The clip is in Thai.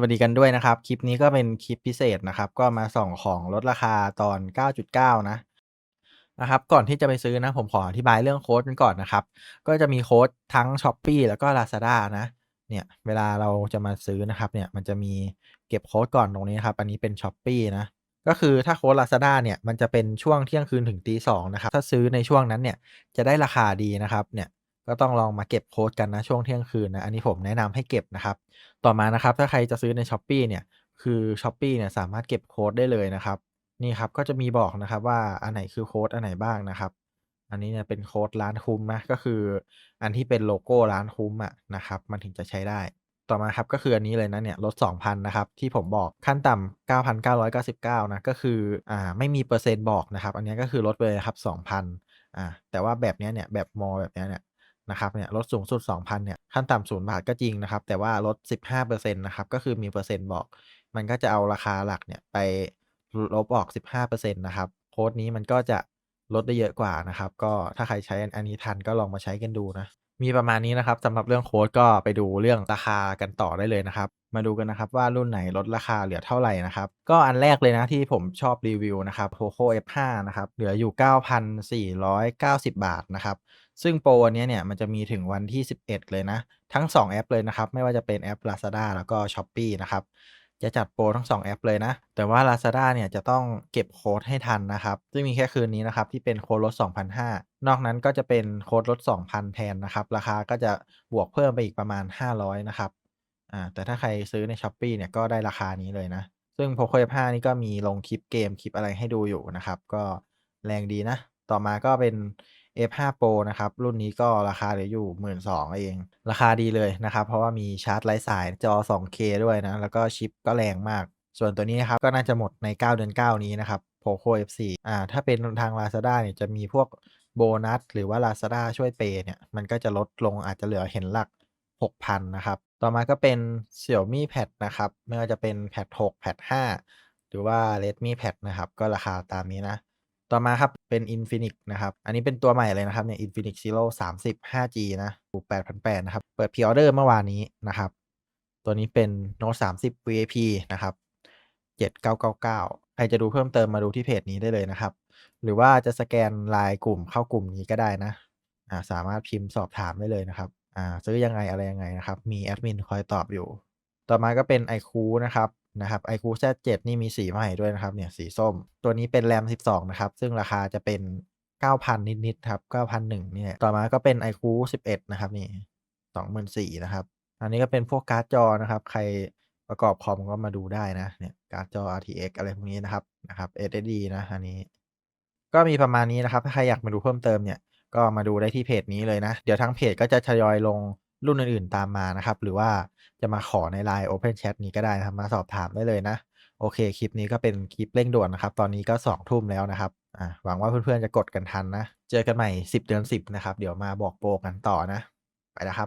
วัสดีกันด้วยนะครับ คลิปนี้ก็เป็นคลิปพิเศษนะครับ ก็มาส่องของลดราคาตอน 9.9 นะนะครับ ก่อนที่จะไปซื้อนะผมขออธิบายเรื่องโค้ดกันก่อนนะครับ ก็จะมีโค้ดทั้ง Shopee แล้วก็ Lazada นะ เนี่ย เวลาเราจะมาซื้อนะครับเนี่ยมันจะมีเก็บโค้ดก่อนตรงนี้นครับ อันนี้เป็น Shopee นะ ก็คือถ้าโค้ด Lazada เนี่ยมันจะเป็นช่วงเที่ยงคืนถึงตี2นะครับ ถ้าซื้อในช่วงนั้นเนี่ยจะได้ราคาดีนะครับเนี่ย ก็ต้องลองมาเก็บโค้ดกันนะช่วงเที่ยงคืนนะอันนี้ผมแนะนำให้เก็บนะครับ ต่อมานะครับถ้าใครจะซื้อใน Shopee เนี่ยคือ Shopee เนี่ยสามารถเก็บโค้ดได้เลยนะครับนี่ครับก็จะมีบอกนะครับว่าอันไหนคือโค้ดอันไหนบ้างนะครับ อันนี้เนี่ยเป็นโค้ดร้านคุ้มนะก็คือ อันที่เป็นโลโก้ร้านคุ้มอะนะครับมันถึงจะใช้ได้ต่อมาครับก็คืออันนี้เลยนะเนี่ยลด 2,000 นะครับ ที่ผมบอกขั้นต่ำ9,999 นะ ก็คืออ่าไม่มีเปอร์เซ็นต์บอกนะครับ อันนี้ก็คือลดไปเลยครับ 2,000 อ่าแต่ว่าแบบนี้เนี่ยแบบมอแบบนี้เนี่ย นะครับเนี่ยลดสูงสุด 2,000เนี่ยขั้นต่ำ0บาทก็จริงนะครับ แต่ว่าลด 15%นะครับก็คือมีเปอร์เซ็นต์บอก มันก็จะเอาราคาหลักเนี่ยไปลบออก 15%นะครับโค้ดนี้มันก็จะลดได้เยอะกว่านะครับ ก็ถ้าใครใช้อันนี้ทันก็ลองมาใช้กันดูนะมีประมาณนี้นะครับสำหรับเรื่องโค้ดก็ไปดูเรื่องราคากันต่อได้เลยนะครับ มาดูกันนะครับว่ารุ่นไหนลดราคาเหลือเท่าไหร่นะครับ ก็อันแรกเลยนะที่ผมชอบรีวิวนะครับ Poco F5 นะครับ เหลืออยู่ 9,490 บาทนะครับ ซึ่งโปรอันนี้เนี่ยมันจะมีถึงวันที่ 11 เลยนะ ทั้ง 2 แอปเลยนะครับ ไม่ว่าจะเป็นแอป Lazada แล้วก็ Shopee นะครับ จะจัดโปรทั้ง 2 แอปเลยนะ แต่ว่า Lazada เนี่ยจะต้องเก็บโค้ดให้ทันนะครับ ซึ่งมีแค่คืนนี้นะครับ ที่เป็นโค้ดลด 2,500 นอกนั้นก็จะเป็นโค้ดลด 2,000 แทนนะครับ ราคาก็จะบวกเพิ่มไปอีกประมาณ 500 นะครับอ่าแต่ถ้าใครซื้อใน Shopee เนี่ยก็ได้ราคานี้เลยนะ ซึ่ง Poco F5 นี่ก็มีลงคลิปเกมคลิปอะไรให้ดูอยู่นะครับ ก็แรงดีนะ ต่อมาก็เป็น F5 Pro นะครับ รุ่นนี้ก็ราคาเหลืออยู่ 12,000เอง ราคาดีเลยนะครับ เพราะว่ามีชาร์จไร้สายจอ 2K ด้วยนะ แล้วก็ชิปก็แรงมาก ส่วนตัวนี้นะครับ ก็น่าจะหมดใน 9 เดือน 9 นี้นะครับ Poco F4 อ่าถ้าเป็นทาง Lazada เนี่ยจะมีพวกโบนัส หรือว่า Lazada ช่วยเปย์เนี่ยมันก็จะลดลงอาจจะเหลือเห็นหลัก 6,000 นะครับ ต่อมาก็เป็น Xiaomi Pad นะครับ ไม่ว่าจะเป็น Pad 6 Pad 5 หรือว่า Redmi Pad นะครับ ก็ราคาตามนี้นะ ต่อมาครับ เป็น Infinix นะครับ อันนี้เป็นตัวใหม่เลยนะครับเนี่ย Infinix Zero 30 5G นะถูก8,800นะครับ เปิดพรีออเดอร์เมื่อวานนี้นะครับ ตัวนี้เป็น Note 30 VIP นะครับ 7999 ใครจะดูเพิ่มเติมมาดูที่เพจนี้ได้เลยนะครับ หรือว่าจะสแกนไลน์กลุ่มเข้ากลุ่มนี้ก็ได้นะอ่าสามารถพิมพ์สอบถามได้เลยนะครับอ่าซื้อยังไงอะไรยังไงนะครับ มีแอดมินคอยตอบอยู่ ต่อมาก็เป็น iQOO นะครับ นะครับ iQOO Z7 นี่มีสีให้ด้วยนะครับเนี่ยสีส้ม ตัวนี้เป็น RAM 12 นะครับ ซึ่งราคาจะเป็น 9,000 นิดๆครับ9,100เนี่ยต่อมาก็เป็น iQOO 11 นะครับนี่24,000นะครับ อันนี้ก็เป็นพวกการ์ดจอนะครับ ใครประกอบคอมก็มาดูได้นะเนี่ยการ์ดจอ RTX อะไรพวกนี้นะครับนะครับ SSD นะอันนี้ ก็มีประมาณนี้นะครับ ถ้าใครอยากมาดูเพิ่มเติมเนี่ยก็มาดูได้ที่เพจนี้เลยนะ เดี๋ยวทางเพจก็จะทยอยลง รุ่นอื่นๆตามมานะครับ หรือว่าจะมาขอใน LINE Open Chat นี้ก็ได้นะครับมาสอบถามได้เลยนะ โอเค คลิปนี้ก็เป็นคลิปเร่งด่วนนะครับ ตอนนี้ก็2ทุ่มแล้วนะครับหวังว่าเพื่อนๆจะกดกันทันนะ เจอกันใหม่ 10 เดือน 10 นะครับ เดี๋ยวมาบอกโปรกันต่อนะ ไปแล้วครับ